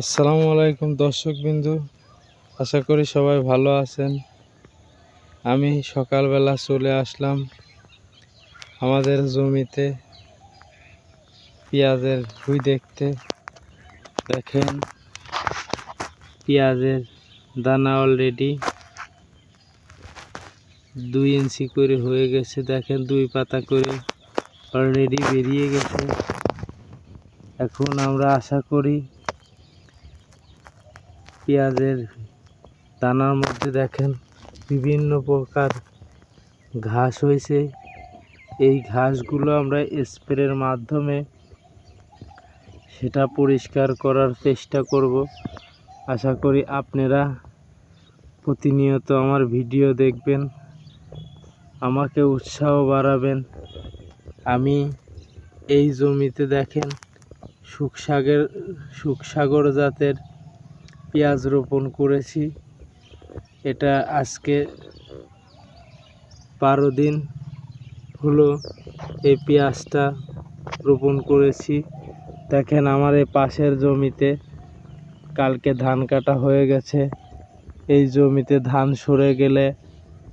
আসসালামু আলাইকুম দর্শকবিন্দু। আশা করি সবাই ভালো আছেন। আমি সকালবেলা চলে আসলাম আমাদের জমিতে পেঁয়াজের ভুই দেখতে। দেখেন, পেঁয়াজের দানা অলরেডি দুই ইঞ্চি করে হয়ে গেছে। দেখেন, দুই পাতা করে অলরেডি বেরিয়ে গেছে। এখন আমরা আশা করি পেঁয়াজের দানার মধ্যে দেখেন বিভিন্ন প্রকার ঘাস হয়েছে। এই ঘাসগুলো আমরা স্প্রের মাধ্যমে সেটা পরিষ্কার করার চেষ্টা করব। আশা করি আপনারা প্রতিনিয়ত আমার ভিডিও দেখবেন, আমাকে উৎসাহ বাড়াবেন। আমি এই জমিতে দেখেন সুখসাগর সুখসাগর জাতের পেঁয়াজ রোপণ করেছি। এটা আজকে বারো দিন হলো এই পেঁয়াজটা রোপণ করেছি। দেখেন আমার এই পাশের জমিতে কালকে ধান কাটা হয়ে গেছে। এই জমিতে ধান সরে গেলে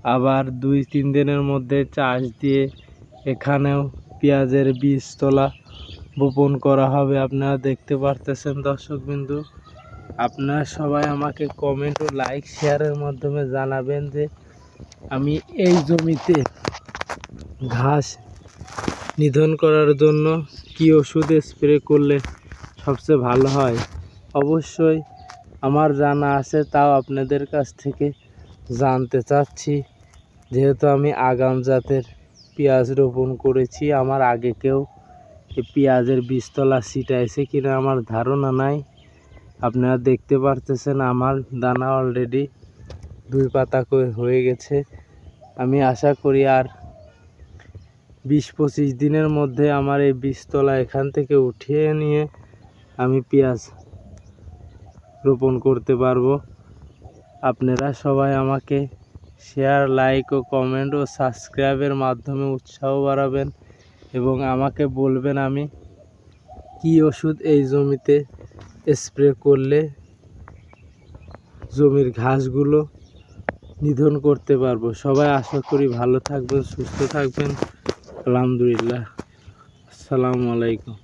আবার দুই তিন দিনের মধ্যে চাষ দিয়ে এখানেও পেঁয়াজের বীজ তোলা বপন করা হবে। আপনারা দেখতে পারতেছেন দর্শকবিন্দু। আপনারা সবাই আমাকে কমেন্ট ও লাইক শেয়ারের মাধ্যমে জানাবেন যে আমি এই জমিতে ঘাস নিধন করার জন্য কি ওষুধ স্প্রে করলে সবচেয়ে ভালো হয়? অবশ্যই আমার জানা আছে, তাও আপনাদের কাছ থেকে জানতে চাচ্ছি। যেহেতু আমি আগাম জাতের পেঁয়াজ রোপণ করেছি, আমার আগে কেউ পেঁয়াজের বীজতলা ছিটাইছে কিনা আমার ধারণা নাই। আপনারা দেখতে পারতেছেন আমার দানা অলরেডি দুই পাতা হয়ে গেছে। আমি আশা করি আর বিশ পঁচিশ দিনের মধ্যে আমার এই বীজতলা এখান থেকে উঠিয়ে নিয়ে আমি পেঁয়াজ রোপণ করতে পারব। আপনারা সবাই আমাকে শেয়ার লাইক ও কমেন্ট ও সাবস্ক্রাইবের মাধ্যমে উৎসাহ বাড়াবেন এবং আমাকে বলবেন আমি কি ওষুধ এই জমিতে স্প্রে করলে জমির ঘাসগুলো নিধন করতে পারব। সবাই আশা করি ভালো থাকবেন, সুস্থ থাকবেন। আলহামদুলিল্লাহ। আসসালামু আলাইকুম।